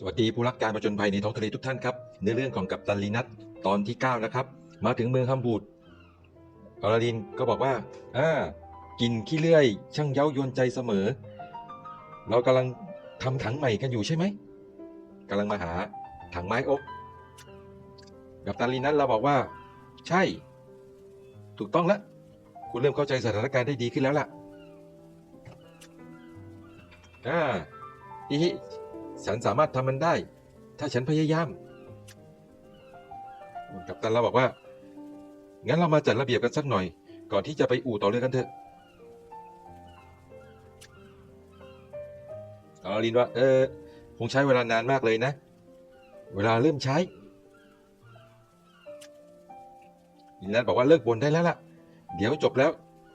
สวัสดีผู้รักการผจญภัยในท้องทะเลทุกท่านครับเนื้อเรื่องของกัปตันลีนัทตอนที่ 9 นะครับ มาถึงเมืองฮัมบูดอลาดินก็บอกว่าอ่ากินขี้เลื่อย ช่างเย้ายวนใจเสมอ เรากำลังทำถังใหม่กันอยู่ใช่ไหมกำลังมาหาถังไม้อกกัปตันลีนัทเราบอกว่า ใช่ ถูกต้องแล้วคุณเริ่มเข้าใจสถานการณ์ได้ดีขึ้นแล้วล่ะอ่าอี ฉันสามารถทำมันได้ ถ้าฉันพยายามกัปตันเราบอกว่า งั้นเรามาจัดระเบียบกันสักหน่อย ก่อนที่จะไปอู่ต่อเรือกันเถอะอาลินว่า เออ คงใช้เวลานานมากเลยนะ เวลาเริ่มใช้ลินนัทบอกว่าเลิกบ่นได้แล้วล่ะ เดี๋ยวจบแล้ว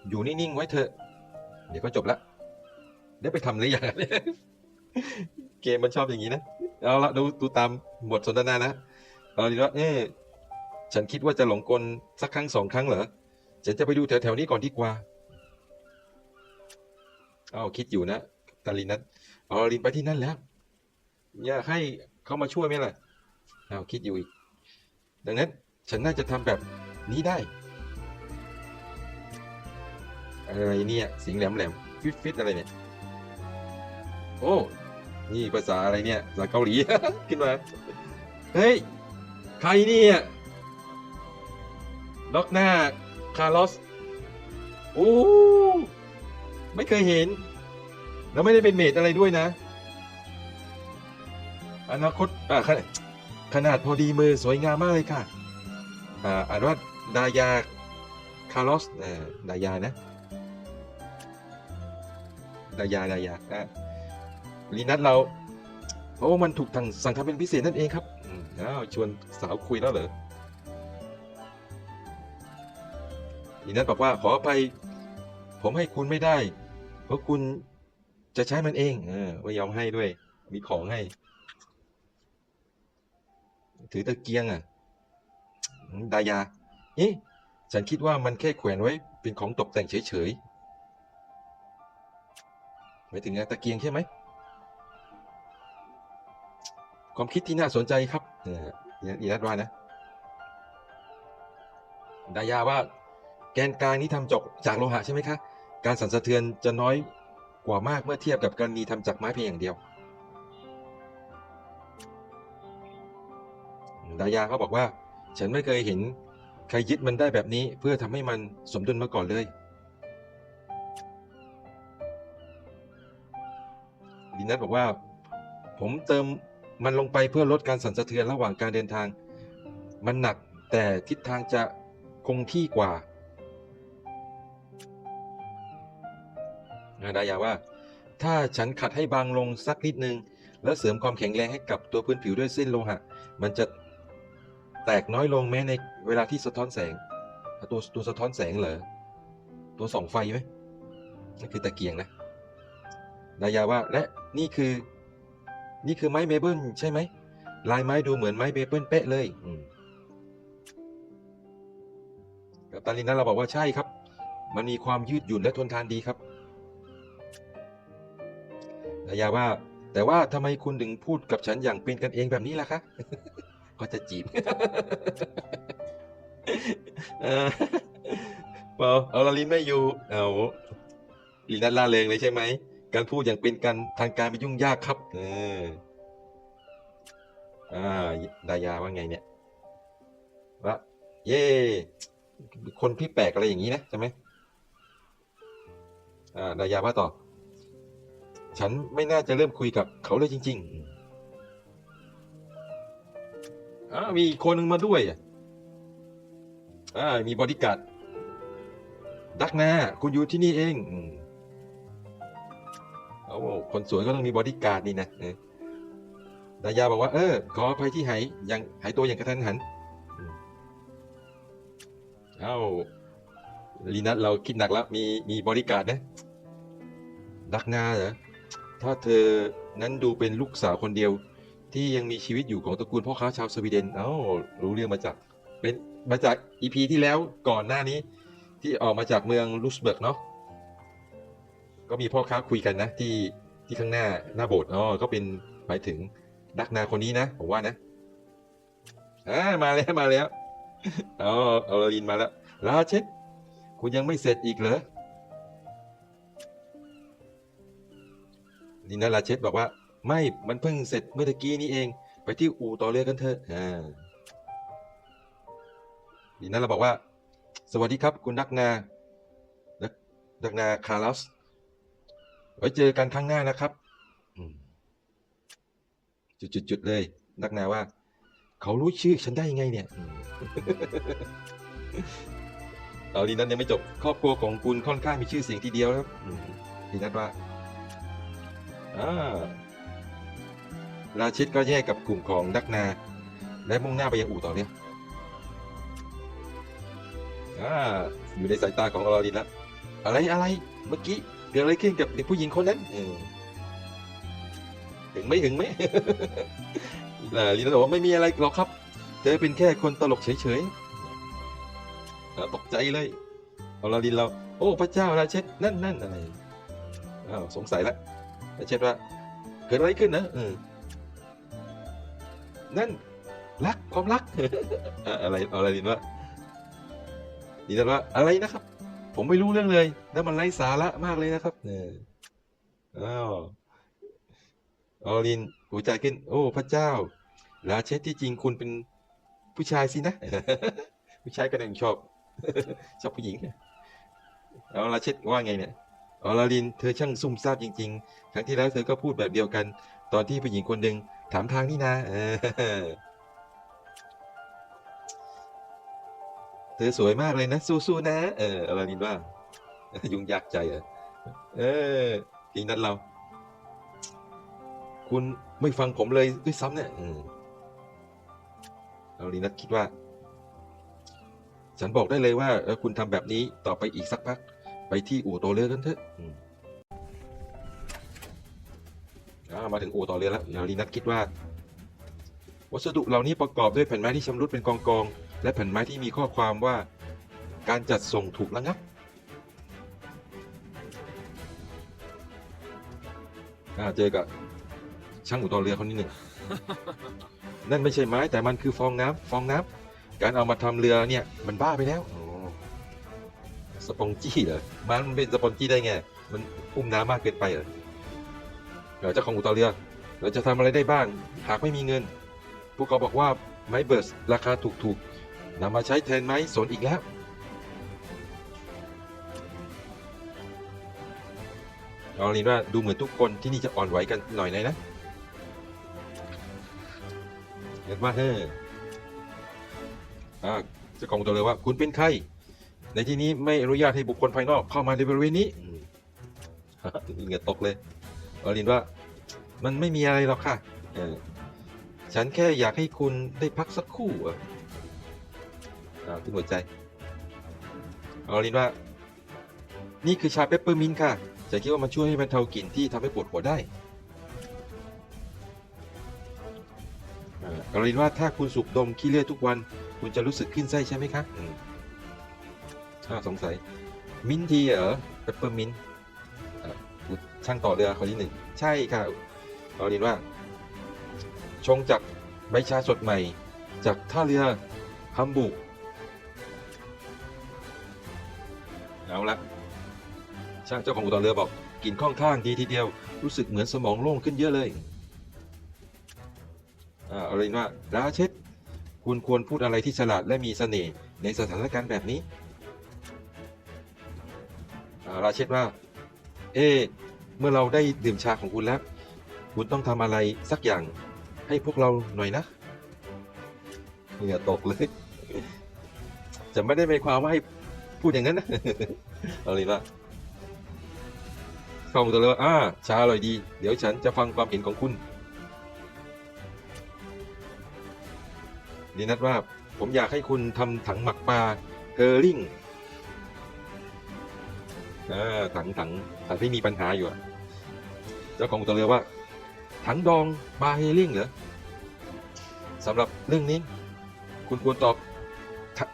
อยู่นิ่งๆไว้เถอะ เดี๋ยวก็จบละได้ไปทำหรือยัง เกมมันชอบอย่างนี้นะเอาละดูดูตามบทสนทนานะเอาดีว่าเอ๊ฉันคิดว่าจะหลงกลสักครั้งสองครั้งเหรอฉันจะไปดูแถวๆนี้ก่อนดีกว่าเอาคิดอยู่นะตาลินนัทเอาลินไปที่นั่นแล้ว อยากให้เขามาช่วยไหมล่ะเอาคิดอยู่อีก ดังนั้นฉันน่าจะทำแบบนี้ได้ อะไรเนี่ยเสียงแหลมๆฟิตๆอะไรเนี่ย โอ้ นี่ภาษาอะไรเนี่ยภาษาเกาหลี ขึ้นมา เฮ้ย ใครเนี่ยล็อกหน้า คาร์ลอส โอ้ ไม่เคยเห็น แล้วไม่ได้เป็นเมดอะไรด้วยนะ อนาคตอ่าขนาดขนาดพอดีมือสวยงามมากเลยค่ะ อ่าอ่านว่าดายา คาร์ลอสเอ่อดายานะ ดายา ดายาอ่า ลีนัทเราเพราะว่ามันถูกทางสั่งทำเป็นพิเศษนั่นเองครับอ้าวชวนสาวคุยแล้วเหรอลีนัทบอกว่าขออภัยผมให้คุณไม่ได้ เพราะคุณจะใช้มันเองเออไม่ยอมให้ด้วย มีของให้ ถือตะเกียงอะดายาเอ๊ะฉันคิดว่ามันแค่แขวนไว้ เป็นของตกแต่งเฉยๆไม่ถึงไงตะเกียงใช่ไหม ความคิดที่น่าสนใจครับเนี่ยอีนัทว่านะดายาว่าแกนกลางนี้ทำจากจากโลหะใช่ไหมคะ การสั่นสะเทือนจะน้อยกว่ามากเมื่อเทียบกับกรณีทำจากไม้เพียงอย่างเดียว ดายาเขาบอกว่า ฉันไม่เคยเห็นใครยึดมันได้แบบนี้เพื่อทำให้มันสมดุลมาก่อนเลยลินัทบอกว่า ผมเติม มันลงไปเพื่อลดการสั่นสะเทือนระหว่างการเดินทาง มันหนักแต่ทิศทางจะคงที่กว่าดายาว่า ถ้าฉันขัดให้บางลงสักนิดนึง แล้วเสริมความแข็งแรงให้กับตัวพื้นผิวด้วยเส้นโลหะ มันจะแตกน้อยลงแม้ในเวลาที่สะท้อนแสง ตัวตัวสะท้อนแสงเหรอ ตัวส่องไฟไหมนั่นคือตะเกียงนะดายาว่าและนี่คือ นี่คือไม้เมเปิลใช่ไหมลายไม้ดูเหมือนไม้เมเปิลเป๊ะเลยกับตันลินนั้นเราบอกว่าใช่ครับ มันมีความยืดหยุ่นและทนทานดีครับดายาว่า แต่ว่าทำไมคุณถึงพูดกับฉันอย่างเป็นกันเองแบบนี้ล่ะคะก็จะจีบเออเปล่าเอาละลินไม่อยู่เอาลินนัทล่าเริงเลยใช่ไหม การพูดอย่างเป็นกันทางการเป็นยุ่งยากครับ เอออ่าดายาว่าไงเนี่ยว่าเย่คนพี่แปลกอะไรอย่างนี้นะใช่ไหมอ่าดายาว่าต่อ ฉันไม่น่าจะเริ่มคุยกับเขาเลยจริง ๆอ่ามีอีคนหนึ่งมาด้วยอ่ามีบอดี้การ์ดดักนาคุณอยู่ที่นี่เอง อืมโอ้คนสวยก็ต้องมีบอดี้การ์ดนี่นะเออดายาบอกว่าเออขออภัยที่หายอย่างหายตัวอย่างกระทันหันเอ้าลีนัทเราคิดหนักแล้วมีมีบอดี้การ์ดนะดักนาเหรอถ้าเธอนั้นดูเป็นลูกสาวคนเดียว ที่ยังมีชีวิตอยู่ของตระกูลพ่อค้าชาวสวีเดนเอ้ารู้เรื่องมาจากเป็นมาจากอีพีที่แล้วก่อนหน้านี้ ที่ออกมาจากเมืองลูสเบิร์กเนาะ ก็มีพ่อค้าคุยกันนะ ที่ที่ข้างหน้าหน้าโบสถ์อ๋อก็เป็นหมายถึงดักนาคนนี้นะผมว่านะอ่ามาแล้วมาแล้วเอเอาลินมาแล้วลาเช็ดคุณยังไม่เสร็จอีกเหรอลินนาลาเช็ดบอกว่า ไม่มันเพิ่งเสร็จเมื่อกี้นี้เอง ไปที่อู่ต่อเรือกันเถอะอ่าลินนาเราบอกว่า สวัสดีครับ คุณดักนาดักดักนาคาร์ลส ไว้เจอกันครั้งหน้านะครับอืมจุดๆๆเลยดักนาว่า เขารู้ชื่อฉันได้ยังไงเนี่ยอืมเอาลีนัทยังไม่จบ ครอบครัวของคุณค่อนข้างมีชื่อเสียงทีเดียวครับอืมลีนัทว่าอ่าราชิตก็แยกกับกลุ่มของดักนา และมุ่งหน้าไปยังอู่ต่อเนี่ยอ่าอยู่ในสายตาของอลอรินแล้วอะไรอะไรเมื่อกี้ เกิดอะไรขึ้นกับเด็กผู้หญิงคนนั้นถึงไหมถึงไหมอ่าลีนัทบอกว่าไม่มีอะไรหรอกครับ เธอเป็นแค่คนตลกเฉยๆตกใจเลยอลอรินเรา โอ้พระเจ้าราเชตนั่นนั่นอะไรอ้าวสงสัยละราเชตว่าเกิดอะไรขึ้นนะเออนั่นรักความรักอะไรอลอรินว่าดีนะว่าอะไรนะครับ ผมไม่รู้เรื่องเลย แล้วมันไร้สาระมากเลยนะครับเนี่ยอ้าวอลอรินหัวใจขึ้น โอ้ พระเจ้าราเชตที่จริงคุณเป็นผู้ชายสินะ ผู้ชายก็ยังชอบ ชอบผู้หญิงเอาราเชตว่าไงเนี่ยอลาริน เธอช่างซุ่มซ่ามจริง ๆ ครั้งที่แล้วเธอก็พูดแบบเดียวกัน ตอนที่ผู้หญิงคนหนึ่งถามทางนี่นะ เธอสวยมากเลยนะ สู้ๆนะ เอออลารินว่า ยุ่งยากใจเหรอเออทีนั้นเรา คุณไม่ฟังผมเลยด้วยซ้ำเนี่ยเอาลีนัทคิดว่า ฉันบอกได้เลยว่าคุณทำแบบนี้ต่อไปอีกสักพัก ไปที่อู่ต่อเรือกันเถอะมาถึงอู่ต่อเรือแล้วเอาลีนัทคิดว่า วัสดุเหล่านี้ประกอบด้วยแผ่นไม้ที่ชำรุดเป็นกองๆ และแผ่นไม้ที่มีข้อความว่า การจัดส่งถูกระงับอ่าเจอกับช่างอู่ต่อเรือคนนี้หนึ่งนั่นไม่ใช่ไม้แต่มันคือฟองน้ำฟองน้ำการเอามาทำเรือเนี่ยมันบ้าไปแล้วโอ้สปองจี้เหรอมันเป็นสปองจี้ได้ไง มันอุ้มน้ำมากเกินไปเหรอเดี๋ยวเจ้าของอู่ต่อเรือเราจะทำอะไรได้บ้าง หากไม่มีเงิน พวกเขาบอกว่าไม้เบิร์สราคาถูกๆ นำมาใช้แทนไม้สนอีกแล้ว เอาลีนว่าดูเหมือนทุกคนที่นี่จะอ่อนไหวกันหน่อยหนอยนะเห็นว่าเฮ้อ่าจ้าของตัวเลยว่าคุณเป็นใคร ในที่นี้ไม่อนุญาตให้บุคคลภายนอกเข้ามาในบริเวณนี้เหงื่อตกเลยเอาลินว่ามันไม่มีอะไรหรอกค่ะฉันแค่อยากให้คุณได้พักสักครู่ เอาที่หัวใจ เอาลินว่า นี่คือชาเปปเปอร์มินต์ค่ะฉันคิดว่ามันช่วยให้บรรเทากลิ่นที่ทำให้ปวดหัวได้อ่ากรณีว่าถ้าคุณสูบดมขี้เลือดทุกวัน คุณจะรู้สึกขึ้นไส้ใช่ไหมคะอืมอ่าสงสัย มินทีเหรอเปปเปอร์มินต์ช่างต่อเรือคนที่หนึ่ง ใช่ค่ะกรณีว่า ชงจากใบชาสดใหม่ จากท่าเรือฮัมบูร์ก เอาละช่างเจ้าของอู่ต่อเรือบอกกลิ่นค่อนข้างดีทีเดียว รู้สึกเหมือนสมองโล่งขึ้นเยอะเลยอ่าเอาเลยว่าราเชตคุณควรพูดอะไรที่ฉลาดและมีเสน่ห์ในสถานการณ์แบบนี้ราเชตว่า เอะเมื่อเราได้ดื่มชาของคุณแล้ว คุณต้องทำอะไรสักอย่างให้พวกเราหน่อยนะเหงื่อตกเลย จะไม่ได้หมายความว่าให้ พูดอย่างนั้นนะเอาเลยว่าเข้ามาตัวเลยว่าอ่าชาอร่อยดี เดี๋ยวฉันจะฟังความเห็นของคุณดีนัดว่าผมอยากให้คุณทำถังหมักปลาเฮอร์ริงอ่าถังถังถังที่มีปัญหาอยู่เจ้าของตัวเรือว่า ถังดองปลาเฮอร์ริงเหรอสำหรับเรื่องนี้ คุณควรตอบ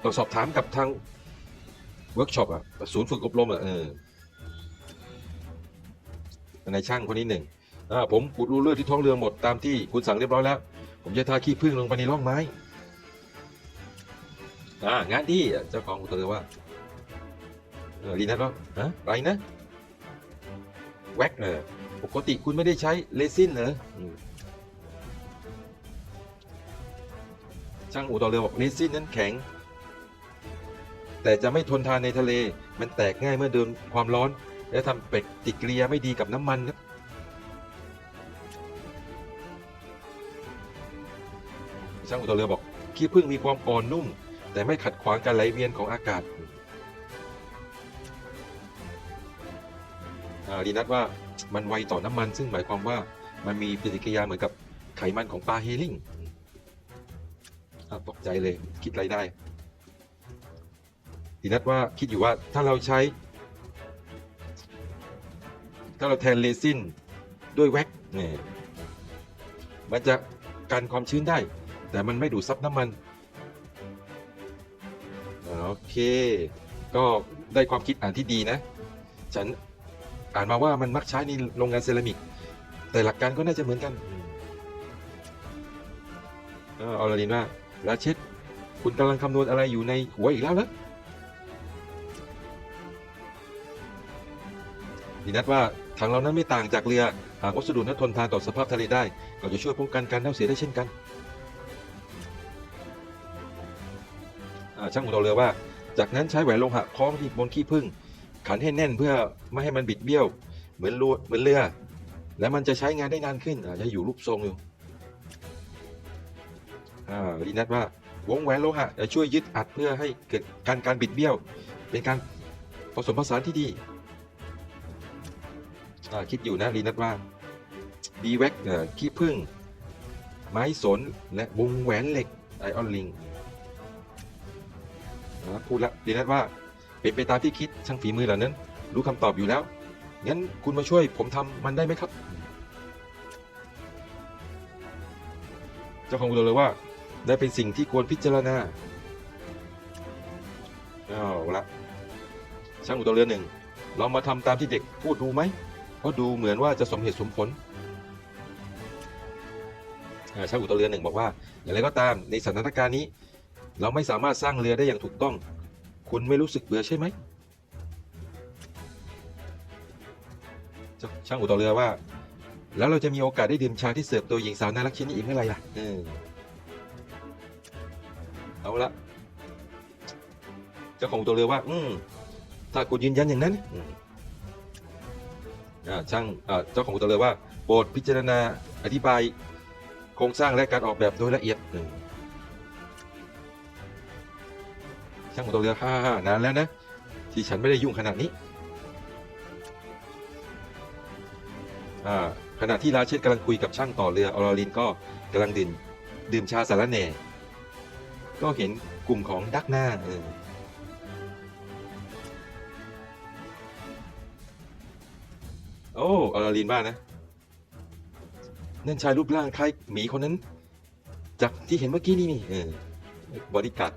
ตอบสอบถามกับทาง เวิร์กช็อปอะศูนย์ฝึกอบรมอะเออในช่างคนนี้หนึ่งอาผมอุดรูเลือดที่ท้องเรือหมดตามที่คุณสั่งเรียบร้อยแล้ว ผมจะทาขี้ผึ้งลงไปในร่องไม้อ่างานดีเจ้าของอุตเรือว่าเออลีนัทว่าฮะไรนะแว็กเออปกติคุณไม่ได้ใช้เลซินเหรอช่างอู่ต่อเรือบอกเลซินนั้นแข็ง แต่จะไม่ทนทานในทะเล มันแตกง่ายเมื่อโดนความร้อน และทำปฏิกิริยาไม่ดีกับน้ำมันครับช่างอุตเรือบอกขี้ผึ้งมีความอ่อนนุ่ม แต่ไม่ขัดขวางการไหลเวียนของอากาศอ่าดีนัทว่ามันไวต่อน้ำมัน ซึ่งหมายความว่ามันมีปฏิกิริยาเหมือนกับไขมันของปลาเฮลิงอ่าตกใจเลยคิดอะไรได้ ดีนัทว่าคิดอยู่ว่าถ้าเราใช้ ถ้าเราแทนเรซินด้วยแว็กเนี่ยมันจะกันความชื้นได้ แต่มันไม่ดูดซับน้ำมันโอเค ก็ได้ความคิดอ่านที่ดีนะ ฉันอ่านมาว่ามันมักใช้ในโรงงานเซรามิก แต่หลักการก็น่าจะเหมือนกันเออเอาละลินว่าราเชตคุณกำลังคำนวณอะไรอยู่ในหัวอีกแล้วเหรอ ดีนัดว่าทางเรานั้นไม่ต่างจากเรือ หากวัสดุนั้นทนทานต่อสภาพทะเลได้ ก็จะช่วยป้องกันการเน่าเสียได้เช่นกันอ่าช่างอุตเรือว่า จากนั้นใช้แหวนโลหะคล้องที่บนขี้ผึ้งขันให้แน่นเพื่อไม่ให้มันบิดเบี้ยว เหมือนรูเหมือนเรือ แล้วมันจะใช้งานได้นานขึ้นอาจะอยู่รูปทรงอยู่อ่าดีนัดว่าวงแหวนโลหะจะช่วยยึดอัดเพื่อให้เกิดการการบิดเบี้ยว เป็นการผสมผสานที่ดี คิดอยู่นะดีนัดว่าบีแว็กขี้ผึ้งไม้สน และวงแหวนเหล็กไอออนลิงพูดละดีนัทว่าเป็นไปตามที่คิดช่างฝีมือเหล่านั้น รู้คำตอบอยู่แล้ว งั้นคุณมาช่วยผมทำมันได้ไหมครับ เจ้าของอุตเลยว่าได้เป็นสิ่งที่ควรพิจารณาเอาละช่างอุตเรือหนึ่งลองมาทำตามที่เด็กพูดดูไหม เพราะดูเหมือนว่าจะสมเหตุสมผลช่างอุตเรือหนึ่งบอกว่า อย่างไรก็ตามในสถานการณ์นี้ เราไม่สามารถสร้างเรือได้อย่างถูกต้อง คุณไม่รู้สึกเบื่อใช่ไหมเจ้าช่างอุตเรือว่า แล้วเราจะมีโอกาสได้ดื่มชาที่เสิร์ฟโดยหญิงสาวน่ารักเช่นนี้อีกเมื่อไหร่ล่ะเออเอาละเจ้าของอุตเรือว่า อืมถ้าคุณยืนยันอย่างนั้น อ่าช่างอ่าเจ้าของอุตเรือว่าโปรดพิจารณาอธิบายโครงสร้างและการออกแบบโดยละเอียดอืมช่างของตัวเรือฮ่าฮ่านานแล้วนะ ที่ฉันไม่ได้ยุ่งขนาดนี้อ่าขณะที่ราเชตกำลังคุยกับช่างต่อเรือออรลินก็กำลังดื่มดื่มชาสารแหน่ ก็เห็นกลุ่มของดักหน้าเออ โอ้ออรลินบ้านะ นั่นชายรูปร่างคล้ายหมีคนนั้น จากที่เห็นเมื่อกี้นี่นี่เออบอดี้การ์ด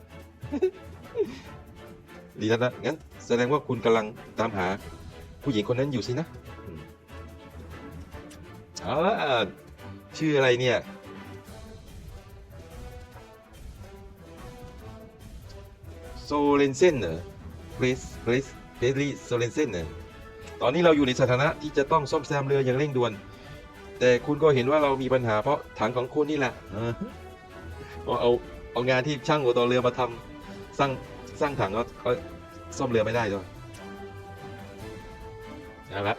ดีแล้วนะงั้นแสดงว่าคุณกำลังตามหา ผู้หญิงคนนั้นอยู่สินะอืมเอาชื่ออะไรเนี่ยโซเลนเซนเหรอเพรสเพรสเพรสลีโซเลนเซนเหรอ ตอนนี้เราอยู่ในสถานะที่จะต้องซ่อมแซมเรืออย่างเร่งด่วน แต่คุณก็เห็นว่าเรามีปัญหาเพราะถังของคุณนี่แหละเออเอาเอาเอางานที่ช่างหัวต่อเรือมาทำสร้างสร้างถังก็ก็ซ่อมเรือไม่ได้ด้วยเอาละ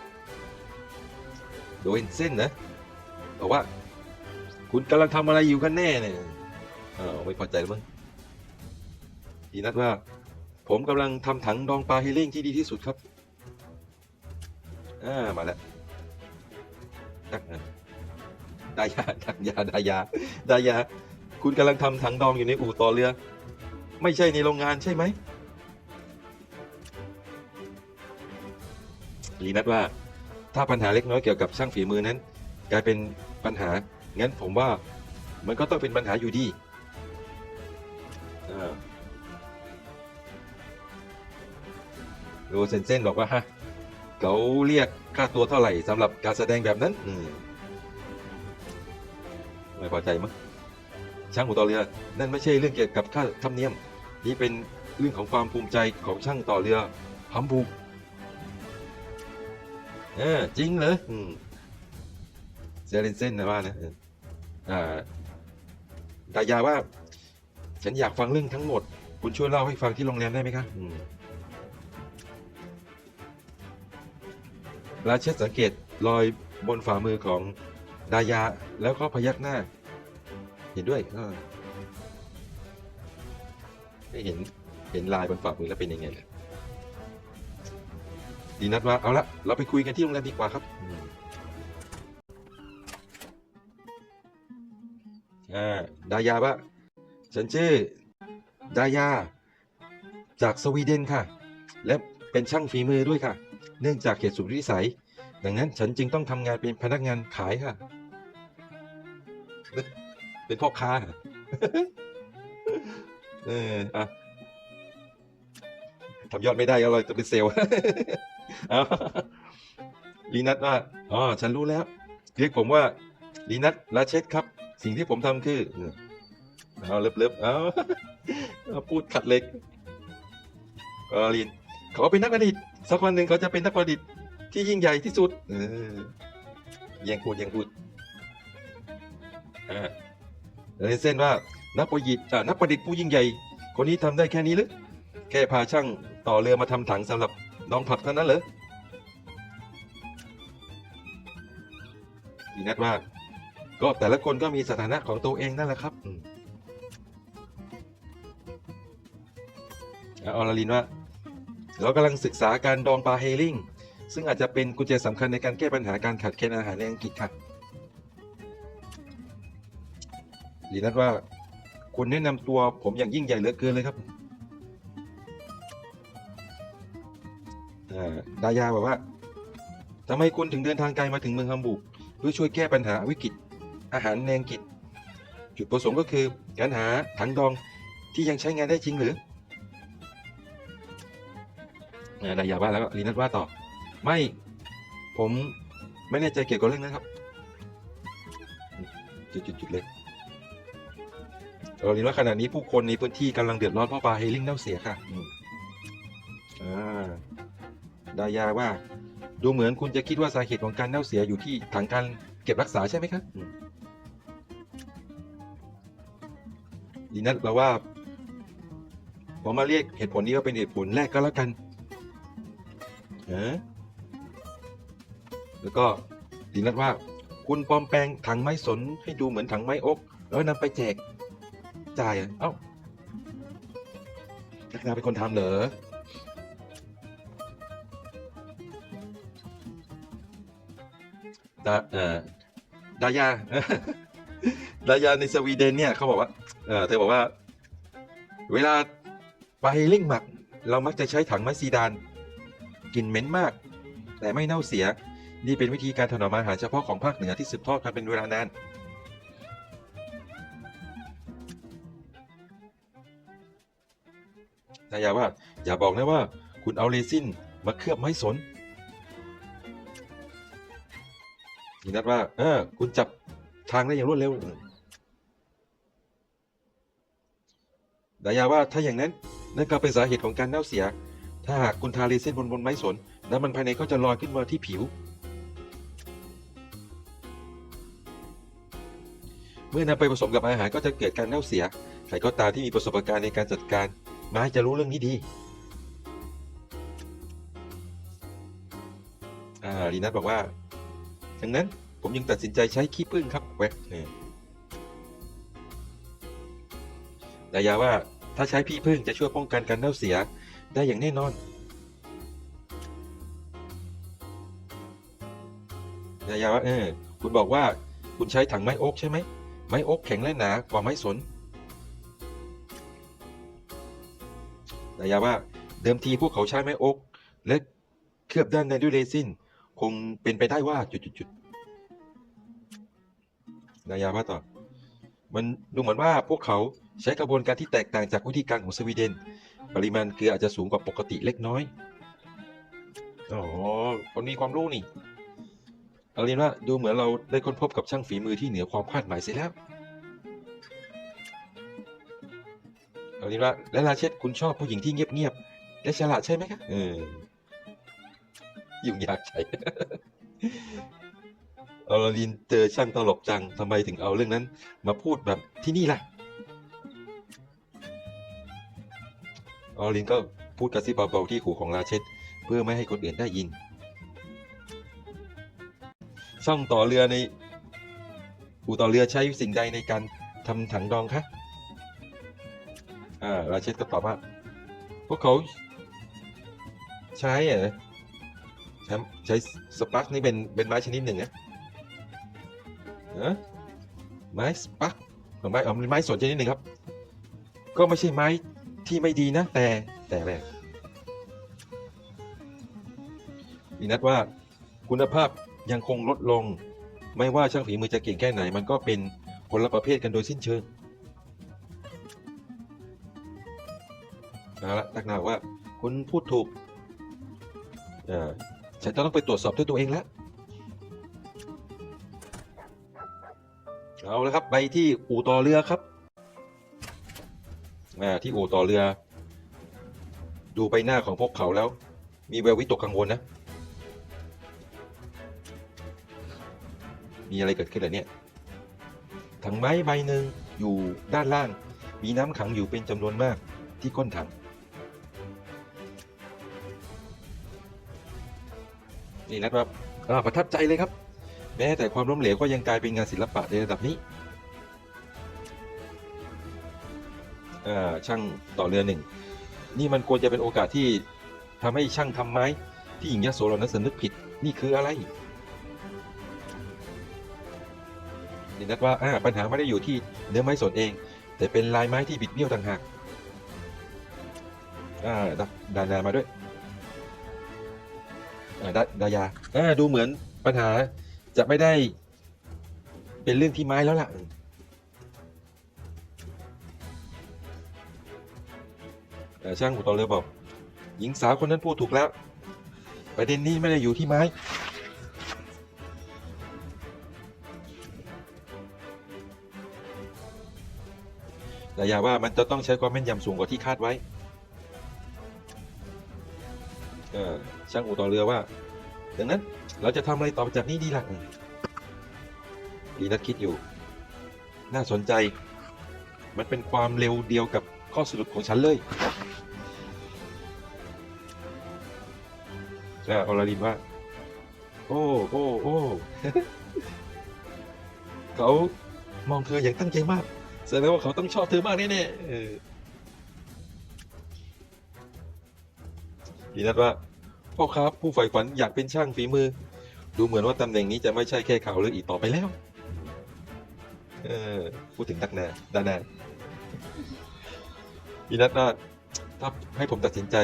โดยเส้นนะบอกว่า คุณกำลังทำอะไรอยู่กันแน่เนี่ยเออไม่พอใจแล้วมั้งอีนัดว่า ผมกำลังทำถังดองปลาเฮลิ่งที่ดีที่สุดครับ อ่ามาแล้วดายาดักยาดายาดายา คุณกำลังทำถังดองอยู่ในอู่ต่อเรือ ไม่ใช่ในโรงงานใช่ไหมลีนัดว่า ถ้าปัญหาเล็กน้อยเกี่ยวกับช่างฝีมือนั้น กลายเป็นปัญหา งั้นผมว่ามันก็ต้องเป็นปัญหาอยู่ดีอ่าโรเซนเซนบอกว่าฮะ เขาเรียกค่าตัวเท่าไหร่สำหรับการแสดงแบบนั้น อืมไม่พอใจมั้งช่างอู่ต่อเรือ นั่นไม่ใช่เรื่องเกี่ยวกับค่าธรรมเนียม นี่เป็นเรื่องของความภูมิใจของช่างต่อเรือฮัมบูร์กเออจริงเหรออืมเซเลนเซนนะว่านะอ่าดายาว่า ฉันอยากฟังเรื่องทั้งหมด คุณช่วยเล่าให้ฟังที่โรงแรมได้ไหมครับอืม ราเชสสังเกตรอยบนฝ่ามือของดายาแล้วก็พยักหน้า เห็นด้วยไม่เห็นเห็นลายบนฝ่ามือแล้วเป็นยังไงล่ะดีนัดว่าเอาละเราไปคุยกันที่โรงแรมดีกว่าครับอ่าดายาว่าฉันชื่อดายา จากสวีเดนค่ะ และเป็นช่างฝีมือด้วยค่ะ เนื่องจากเหตุสุดวิสัย ดังนั้นฉันจึงต้องทำงานเป็นพนักงานขายค่ะ เป็นพ่อค้าเอออะทำยอดไม่ได้ก็เลยจะเป็นเซลล์ลีนัทว่าอ๋อฉันรู้แล้ว เรียกผมว่าลีนัทลาเชตครับ สิ่งที่ผมทำคือเอาเลิบๆเอาเอาพูดขัดเล็กก็ลีนเขาเป็นนักประดิษฐ์ สักวันหนึ่งเขาจะเป็นนักประดิษฐ์ที่ยิ่งใหญ่ที่สุด เออยังพูดยังพูดอ่าเลนเส้นว่านักประดิษฐ์อะนักประดิษฐ์ผู้ยิ่งใหญ่ คนนี้ทำได้แค่นี้หรือแค่พาช่างต่อเรือมาทำถังสำหรับดองผักเท่านั้นเหรอดีนัดว่า ก็แต่ละคนก็มีสถานะของตัวเองนั่นแหละครับอืมอะออลลินว่า เรากำลังศึกษาการดองปลาเฮลิงซึ่งอาจจะเป็นกุญแจสำคัญในการแก้ปัญหาการขาดแคลนอาหารในอังกฤษค่ะลีนัทว่าคุณแนะนำตัวผมอย่างยิ่งใหญ่เหลือเกินเลยครับอ่าดายาบอกว่าทำไมคุณถึงเดินทางไกลมาถึงเมืองฮัมบูร์กเพื่อช่วยแก้ปัญหาวิกฤตอาหารในอังกฤษจุดประสงค์ก็คือการหาถังดองที่ยังใช้งานได้จริงหรือ อ่าดายาว่าแล้วก็ลีนัทว่าต่อ ไม่ผมไม่แน่ใจเกี่ยวกับเรื่องนั้นครับ จุดๆๆเลยเราเรียนว่าขณะนี้ผู้คนในพื้นที่กำลังเดือดร้อนเพราะปลาเฮลิ่งเน่าเสียค่ะอ่าดายาว่า ดูเหมือนคุณจะคิดว่าสาเหตุของการเน่าเสียอยู่ที่ถังการเก็บรักษาใช่ไหมครับดีนัทเราว่าผมมาเรียกเหตุผลนี้ว่าเป็นเหตุผลแรกก็แล้วกัน แล้วก็ดีนัทว่า คุณปลอมแปลงถังไม้สนให้ดูเหมือนถังไม้อกแล้วนำไปแจกจ่ายเอเอ้านักนาเป็นคนทำเหรอดาเอ่อดายาดายาในสวีเดนเนี่ยเขาบอกว่า เออเธอบอกว่า เวลาไปเล่งหมัก เรามักจะใช้ถังไม้ซีดาน กลิ่นเหม็นมาก แต่ไม่เน่าเสีย นี่เป็นวิธีการถนอมอาหารเฉพาะของภาคเหนือที่สืบทอดกันเป็นเวลานานนายาว่าอย่าบอกนะว่า คุณเอาเรซินมาเคลือบไม้สนนีนัดว่า เออ คุณจับทางได้อย่างรวดเร็ว ดายาว่าถ้าอย่างนั้น นั่นก็เป็นสาเหตุของการเน่าเสีย ถ้าหากคุณทาเรซินบนบนไม้สนน้ำมันภายในก็จะลอยขึ้นมาที่ผิว เมื่อนำไปผสมกับอาหารก็จะเกิดการเน่าเสียใครก็ตามที่มีประสบการณ์ในการจัดการไม้จะรู้เรื่องนี้ดีอ่าลีนัทบอกว่าดังนั้นผมยังตัดสินใจใช้ขี้ผึ้งครับแวะเนี่ยดายาว่าถ้าใช้พี่ผึ้งจะช่วยป้องกันการเน่าเสีย ได้อย่างแน่นอนดายาว่าเออ คุณบอกว่าคุณใช้ถังไม้โอ๊กใช่ไหม ไม้โอ๊กแข็งและหนากว่าไม้สนนายาว่าเดิมทีพวกเขาใช้ไม้โอ๊กและเคลือบด้านในด้วยเรซินคงเป็นไปได้ว่าจุดๆๆนายาว่าต่อมันดูเหมือนว่าพวกเขาใช้กระบวนการที่แตกต่างจากวิธีการของสวีเดน ปริมาณเกลืออาจจะสูงกว่าปกติเล็กน้อย อ๋อ คนมีความรู้นี่อาเรีนว่าดูเหมือนเราได้ค้นพบกับช่างฝีมือที่เหนือความคาดหมายเสียแล้วอาเรีนว่าแล้วลาเชตคุณชอบผู้หญิงที่เงียบๆและฉลาดใช่ไหมคะ เออ ยุ่งยากใช่อาลินเจอช่างตลกจังทำไมถึงเอาเรื่องนั้น มาพูดแบบที่นี่ล่ะ อลินก็พูดกระซิบเบาๆที่หูของราเชตเพื่อไม่ให้คนอื่นได้ยิน ช่องต่อเรือในอู่ต่อเรือใช้สิ่งใดในการทำถังดองคะอ่าราเชตก็ตอบว่า พวกเขาใช้อะใช้ใช้สปักนี่เป็นเป็นไม้ชนิดหนึ่งนะไม้สปักหรือไม้เอเป็นไม้สนชนิดหนึ่งครับ ก็ไม่ใช่ไม้ ที่ไม่ดีนะแต่แต่อะไรดีนัดว่าคุณภาพยังคงลดลง ไม่ว่าช่างฝีมือจะเก่งแค่ไหน มันก็เป็นคนละประเภทกันโดยสิ้นเชิงเอาละตักหนาว่าคุณพูดถูกอ่อฉันต้องไปตรวจสอบด้วยตัวเองแล้วเอาละครับ ไปที่อู่ต่อเรือครับ ที่อู่ต่อเรือ ดูใบหน้าของพวกเขาแล้ว มีแวววิตกกังวลนะ มีอะไรเกิดขึ้นเหรอเนี่ยถังไม้ใบหนึ่งอยู่ด้านล่าง มีน้ำขังอยู่เป็นจำนวนมากที่ก้นถังนี่นะครับอ่าประทับใจเลยครับ แม้แต่ความล้มเหลวก็ยังกลายเป็นงานศิลปะในระดับนี้ ช่างต่อเรือหนึ่งนี่มันควรจะเป็นโอกาสที่ทำให้ช่างทำไม้ที่หญิงยโสเหล่านั้นสำนึกผิดนี่คืออะไรนี่นัดว่าปัญหาไม่ได้อยู่ที่เนื้อไม้สนเอง แต่เป็นลายไม้ที่บิดเบี้ยวต่างหากดาดานามาด้วยอ่าดาดายาดูเหมือนปัญหาจะไม่ได้เป็นเรื่องที่ไม้แล้วล่ะ เอ่ช่างอุตอเรือบอก หญิงสาวคนนั้นพูดถูกแล้ว ประเด็นนี้ไม่ได้อยู่ที่ไม้ แต่อย่าว่ามันจะต้องใช้ความแม่นยำสูงกว่าที่คาดไว้ช่างอู่ต่อเรือว่าดังนั้นเราจะทำอะไรต่อจากนี้ดีหล่ะอืมดีนัดคิดอยู่ น่าสนใจ มันเป็นความเร็วเดียวกับ ข้อสรุปของฉันเลยแล้วอลารินว่า โอ้โอ้โอ้เขามองเธออย่างตั้งใจมากแสดงว่าเขาต้องชอบเธอมากแน่ๆเออดีนัดว่าพ่อครับผู้ใฝ่ฝันอยากเป็นช่างฝีมือ ดูเหมือนว่าตำแหน่งนี้จะไม่ใช่แค่ข่าวลืออีกต่อไปแล้ว เออพูดถึงตักนาดานา ดีนัดว่าถ้าให้ผมตัดสินใจ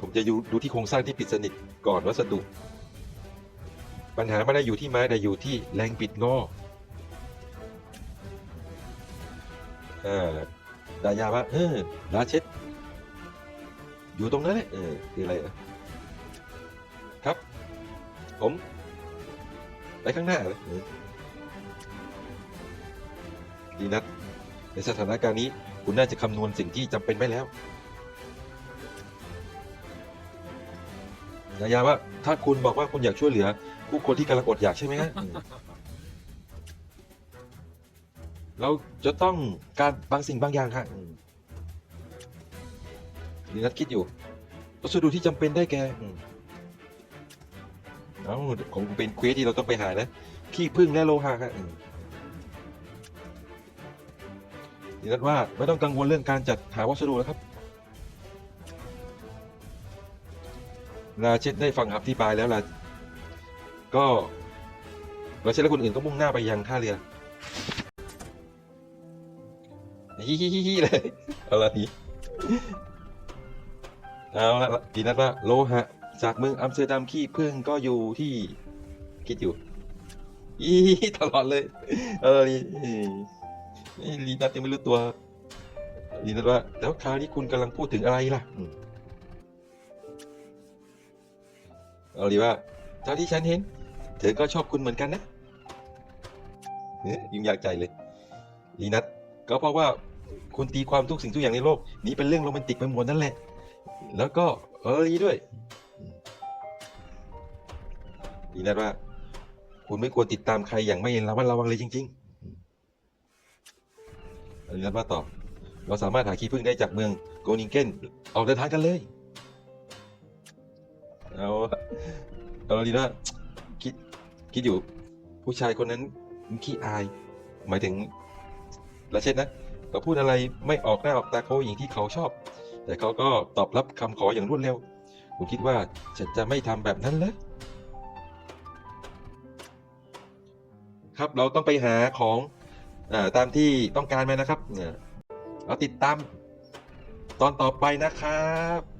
ผมจะดูดูที่โครงสร้างที่ปิดสนิทก่อนวัสดุ ปัญหาไม่ได้อยู่ที่ไม้แต่อยู่ที่แรงปิดงออ่าดายาว่าเออลาเช็ดอยู่ตรงนั้นแหละเออคืออะไรอะครับ ผมไปข้างหน้าเลยออดีนัดในสถานการณ์นี้ คุณน่าจะคำนวณสิ่งที่จำเป็นไว้แล้วดายาว่า ถ้าคุณบอกว่าคุณอยากช่วยเหลือ ผู้คนที่กำลังอดอยากใช่ไหมฮะเราจะต้องการบางสิ่งบางอย่างค่ะอืมดีนัดคิดอยู่วัสดุที่จำเป็นได้แก่เอ้าของเป็นเควสที่เราต้องไปหานะขี้ผึ้งและโลหะค่ะ อืมดีนัดว่าไม่ต้องกังวลเรื่องการจัดหาวัสดุแล้วครับลาเช็ดได้ฟังอธิบายแล้วล่ะก็ลาเช็ดและคนอื่นก็มุ่งหน้าไปยังท่าเรือฮิฮิฮิฮิเลยอะทีเอาละดีนัดว่าโลหะ จากเมืองอัมสเตอร์ดัมขี้พึ่งก็อยู่ที่คิดอยู่อีตลอดเลย เออนี่นี่ ลีนัดยังไม่รู้ตัวลีนัดว่า แล้วคราวนี้คุณกำลังพูดถึงอะไรล่ะอืมเอาลีว่าเท่าที่ฉันเห็น เธอก็ชอบคุณเหมือนกันนะเอ๊ะยุ่งยากใจเลยลีนัดก็เพราะว่าคุณตีความทุกสิ่งทุกอย่างในโลก นี้เป็นเรื่องโรแมนติกไปหมดนั่นแหละ แล้วก็เออรีด้วยดีนัดว่า คุณไม่ควรติดตามใครอย่างไม่ระมัดระวังเลยจริง ๆ ดีนัดว่าตอบเราสามารถหาขี้ผึ้งได้จากเมืองโกนิงเกนออกเดินทางกันเลย เอาเอาดีนะคิดคิดอยู่ ผู้ชายคนนั้นขี้อาย หมายถึงละเช่นนะเขาพูดอะไรไม่ออกหน้าออกตาเขาอย่างที่เขาชอบ แต่เขาก็ตอบรับคำขออย่างรวดเร็วคุณคิดว่าฉันจะไม่ทำแบบนั้นเหรอครับเราต้องไปหาของ ตามที่ต้องการมานะครับเนี่ยเราติดตามตอนต่อไปนะครับ